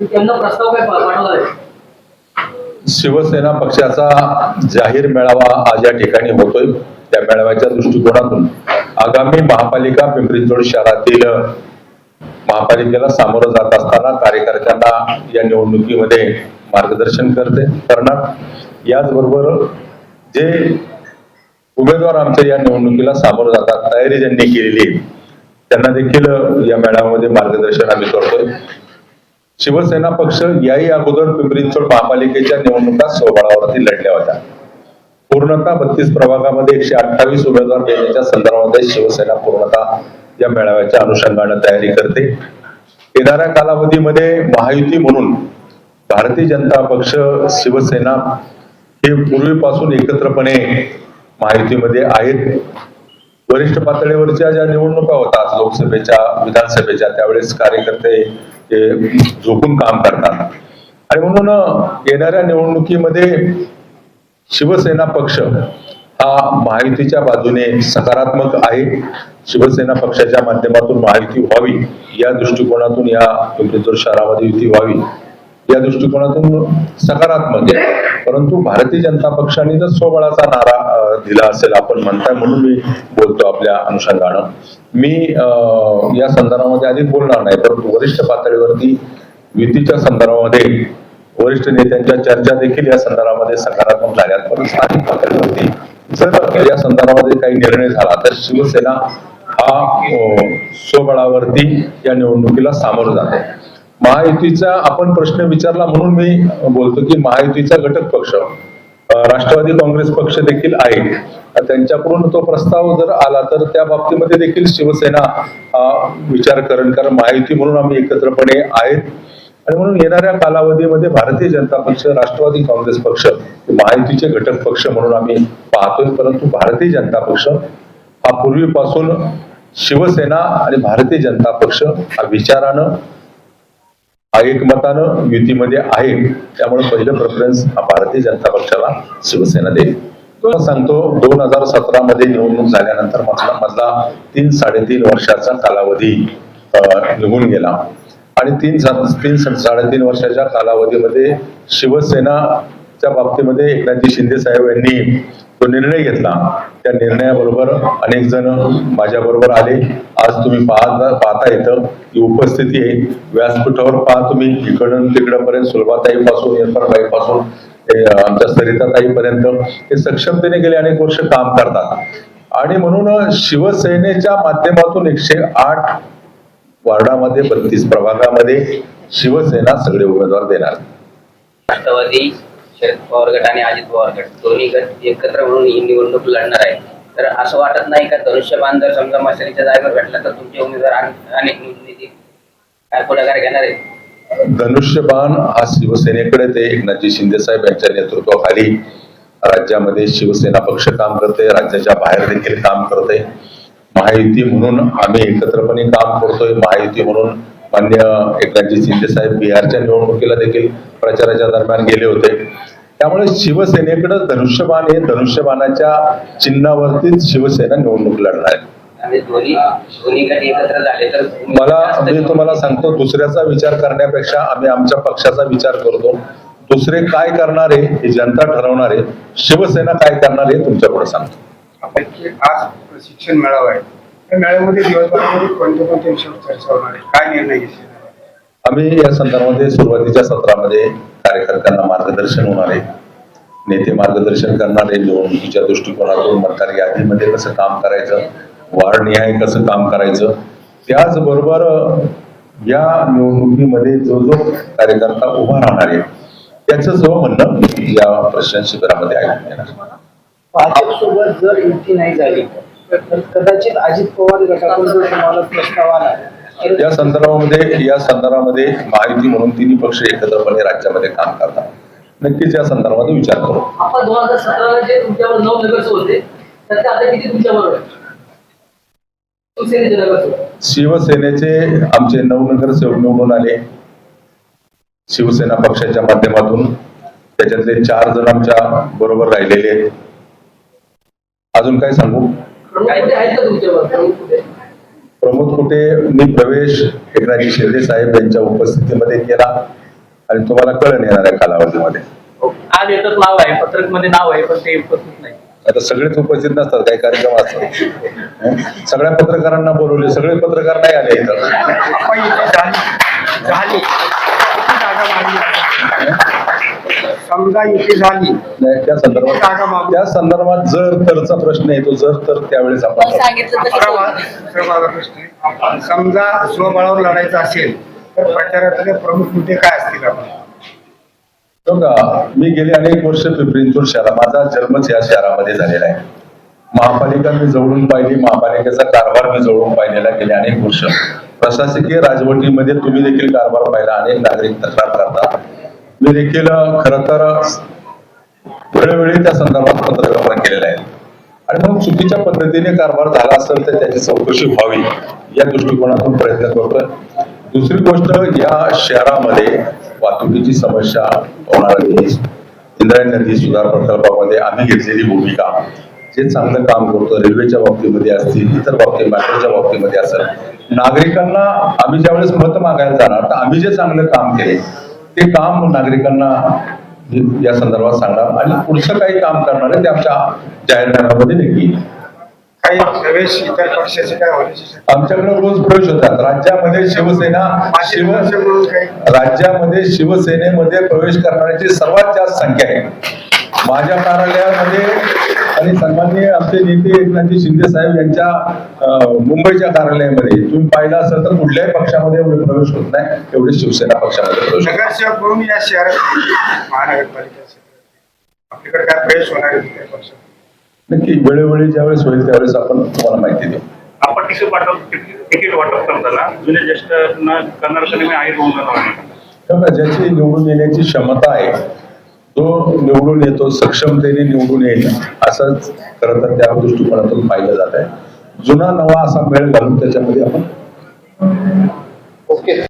त्यांना प्रस्ताव काय पाठवला आहे शिवसेना पक्षाचा जाहीर मेळावा आज या ठिकाणी होतोय. त्या मेळाव्याच्या दृष्टिकोनातून आगामी महापालिका पिंपरी चिंचवड शहरातील महापालिकेला सामोरं जात असताना कार्यकर्त्यांना या निवडणुकीमध्ये मार्गदर्शन करते करणार. याचबरोबर जे उमेदवार आमच्या या निवडणुकीला सामोरं जातात तयारी ज्यांनी केलेली त्यांना देखील या मेळाव्यामध्ये मार्गदर्शन आम्ही करतोय. शिवसेना पक्ष याही अगोदर पिंपरी चिंचवड महापालिकेच्या निवडणुका स्वबळावरती लढल्या होत्या. पूर्णतः बत्तीस प्रभागामध्ये एकशे अठ्ठावीस उमेदवार देण्याच्या संदर्भामध्ये शिवसेना पूर्णतः या मेळाव्याच्या अनुषंगाने तयारी करते. येणाऱ्या कालावधीमध्ये महायुती म्हणून भारतीय जनता पक्ष शिवसेना हे पूर्वीपासून एकत्रपणे महायुतीमध्ये आहेत. वरिष्ठ पातळीवरच्या ज्या निवडणुका होतात लोकसभेच्या विधानसभेच्या त्यावेळेस कार्यकर्ते झोपून काम करतात. आणि म्हणून येणाऱ्या निवडणुकीमध्ये शिवसेना पक्ष हा महायुतीच्या बाजूने सकारात्मक आहे. शिवसेना पक्षाच्या माध्यमातून महायुती व्हावी या दृष्टिकोनातून या पिंपरी चिंचवड शहरामध्ये युती व्हावी. या दृष्टिकोनातून सकारात्मक आहे. परंतु भारतीय जनता पक्षाने जर स्वबळाचा नारा दिला असेल आपण म्हणताय म्हणून मी बोलतो आपल्या अनुषंगानं. मी या संदर्भामध्ये अधिक बोलणार नाही परंतु वरिष्ठ पातळीवरती युतीच्या संदर्भामध्ये वरिष्ठ नेत्यांच्या चर्चा देखील या संदर्भामध्ये सकारात्मक झाल्या पण स्थानिक पातळीवरती जर या संदर्भामध्ये काही निर्णय झाला तर शिवसेना हा स्वबळावरती या निवडणुकीला सामोरं जाते महायुतीचा आपण प्रश्न विचारला म्हणून मी बोलतो की महायुतीचा घटक पक्ष राष्ट्रवादी काँग्रेस पक्ष देखील आहे त्यांच्याकडून तो प्रस्ताव जर आला तर त्या बाबतीमध्ये देखील शिवसेना विचार करेल कारण महायुती म्हणून आम्ही एकत्रपणे आहेत. आणि म्हणून येणाऱ्या कालावधीमध्ये भारतीय जनता पक्ष राष्ट्रवादी काँग्रेस पक्ष माहितीचे महायुतीचे घटक पक्ष म्हणून आम्ही पाहतोय. परंतु भारतीय जनता पक्ष हा पूर्वीपासून शिवसेना आणि भारतीय जनता पक्ष हा विचारानं एकमतानं युतीमध्ये आहे. त्यामुळे पहिलं प्रेफरन्स हा भारतीय जनता पक्षाला शिवसेना देईल. तो सांगतो दोन हजार सतरा मध्ये निवडणूक झाल्यानंतर मधला मधला तीन साडेतीन वर्षाचा कालावधी निघून गेला. आणि तीन तीन साडेतीन वर्षाच्या कालावधीमध्ये शिवसेनाच्या बाबतीमध्ये एकनाथजी शिंदे साहेब यांनी तो निर्णय घेतला. त्या निर्णयाबरोबर अनेक जण माझ्या बरोबर आले. आज तुम्ही पाहता पाहता येतं की उपस्थिती आहे. व्यासपीठावर पहा तुम्ही. इकडून तिकडपर्यंत सुलभाताई पासून पासून आमच्या सरिताताईपर्यंत हे सक्षमतेने गेले. अनेक वर्ष काम करतात. आणि म्हणून शिवसेनेच्या माध्यमातून एकशे आठ वार्डामध्ये बत्तीस प्रभागामध्ये शिवसेना सगळे उमेदवार देणार. राष्ट्रवादी शरद पवार गट आणि अजित पवार गट दोन्ही गट एकत्र म्हणून ही निवडणूक लढणार आहे तर असं वाटत नाही का धनुष्यबाण जर समजा मशालीच्या जागेवर भेटला तर तुमचे उमेदवार अनेक निवडून येतील? काय पुढाकार घेणार आहे धनुष्यबाण हा शिवसेनेकडे ते एकनाथजी शिंदे साहेब यांच्या नेतृत्वाखाली राज्यामध्ये शिवसेना पक्ष काम करते राज्याच्या बाहेर देखील काम करते. महायुती म्हणून आम्ही एकत्रपणे काम करतोय. महायुती म्हणून मान्य एकनाथजी शिंदे साहेब बिहारच्या निवडणुकीला देखील प्रचाराच्या दरम्यान गेले होते. त्यामुळे शिवसेनेकडे धनुष्यबाण हे धनुष्यबाणाच्या चिन्हावरतीच शिवसेना निवडणूक लढणार आहे. मला मी तुम्हाला सांगतो दुसऱ्याचा विचार करण्यापेक्षा आम्ही आमच्या पक्षाचा विचार करतो. दुसरे काय करणार आहे हे जनता ठरवणार आहे. शिवसेना काय करणार आहे तुमच्याकडे सांगतो. आज प्रशिक्षण मेळावा आहे. मेळाव्यामध्ये दिवसभरामध्ये कोणत्या कोणत्या विषयावर चर्चा होणार आहे? काय निर्णय घेतले आम्ही या संदर्भामध्ये सुरुवातीच्या सत्रामध्ये कार्यकर्त्यांना मार्गदर्शन होणार आहे. नेते मार्गदर्शन करणारे निवडणुकीच्या दृष्टिकोनातून मतदार यादीमध्ये कसं काम करायचं वार्ड निहाय कसं काम करायचं त्याचबरोबर या निवडणुकीमध्ये जो जो कार्यकर्ता उभा राहणार आहे त्याचं जो म्हणणं या प्रश्न शिबिरामध्ये ऐकून येणार भाजप सोबत जर युती नाही झाली तर कदाचित अजित पवार गटाकडून जर तुम्हाला प्रस्ताव आला या संदर्भामध्ये या संदर्भामध्ये महायुती म्हणून तिन्ही पक्ष एकत्रपणे राज्यामध्ये काम करतात. नक्कीच या संदर्भात विचार करू. आपण दोन हजार सतराला जे तुमच्यावर नऊ नगरसेवक होते त्याचे आता किती नगरसेवक शिवसेनेचे आमचे नऊ नगरसेवक निवडून आले. शिवसेना पक्षाच्या माध्यमातून त्याच्यातले चार जण आमच्या बरोबर राहिलेले आहेत. अजून काय सांगू? प्रमुख कुठे? प्रमोद कुटेंनी प्रवेश एकनाथजी शिंदे साहेब यांच्या उपस्थितीमध्ये केला. आणि तुम्हाला कळण येणाऱ्या कालावधीमध्ये. आज येतच नाव आहे. पत्रकमध्ये नाव आहे पण ते उपस्थित नाही. आता सगळेच उपस्थित नसतात काही कार्यक्रम असतात? सगळ्या पत्रकारांना बोलवले. सगळे पत्रकार नाही आले इथं आपण इथे झाली झाली किती जागा मागली समजा इथे झाली. नाही, त्या संदर्भात त्या संदर्भात जर तरचा प्रश्न येतो जर तर त्यावेळेस आपण प्रश्न आहे. समजा स्वबळावर लढायचं असेल तर प्रचारातले प्रमुख मुद्दे काय असतील आपण बघा मी गेले अनेक वर्ष पिंपरी शहरा माझा जन्मच या शहरामध्ये झालेला आहे. महापालिका मी जवळून पाहिली महापालिकेचा कारभार मी जवळून पाहिलेला गेले अनेक वर्ष. प्रशासकीय राजवटीमध्ये तुम्ही देखील कारभार पाहिला अनेक नागरिक तक्रार करतात. मी देखील खर तर वेळोवेळी त्या संदर्भात पत्रव्यवहार केलेला आहे. आणि मग चुकीच्या पद्धतीने कारभार झाला असेल तर त्याची चौकशी व्हावी या दृष्टिकोनातून प्रयत्न करतोय. दुसरी गोष्ट या शहरामध्ये वाहतुकीची समस्या होणार इंद्रायणी नदी सुधार प्रकल्पामध्ये आम्ही घेतलेली भूमिका जे चांगलं काम करतो रेल्वेच्या बाबतीमध्ये असतील इतर बाबतीत मेट्रोच्या बाबतीमध्ये असेल नागरिकांना आम्ही ज्यावेळेस मत मागायला जाणार तर आम्ही जे चांगलं काम केले ते काम नागरिकांना या संदर्भात सांगणार आणि पुढचं काही काम करणार आहे ते आमच्या जाहीरनाम्यामध्ये शक्यता? आमच्याकडे रोज प्रवेश होतात. राज्यामध्ये शिवसेना शिव राज्यामध्ये शिवसेनेमध्ये प्रवेश करणाऱ्यांची सर्वात जास्त संख्या आहे. माझ्या कार्यालयामध्ये आणि सन्माननीय आमचे नेते एकनाथजी शिंदे साहेब यांच्या मुंबईच्या कार्यालयामध्ये. तुम्ही पाहिलं असेल तर कुठल्याही पक्षामध्ये एवढे प्रवेश होत नाही. एवढे शिवसेना पक्षामध्ये प्रवेश. नगरसेवक म्हणून या शहरात महानगरपालिकेचे आपल्याकडे काय प्रवेश होणार आहे त्या पक्षात? नक्की वेळोवेळी ज्यावेळेस होईल त्यावेळेस आपण तुम्हाला माहिती देऊ. आपण तिकीट वाटप तिकीट वाटप करताना. जुने ज्येष्ठ तेव्हा ज्याची निवडून येण्याची क्षमता आहे तो निवडून येतो सक्षमतेने निवडून येईल असंच खरं तर त्या दृष्टिकोनातून पाहिलं जात आहे जुना नवा असा मेळ घालून त्याच्यामध्ये आपण ओके.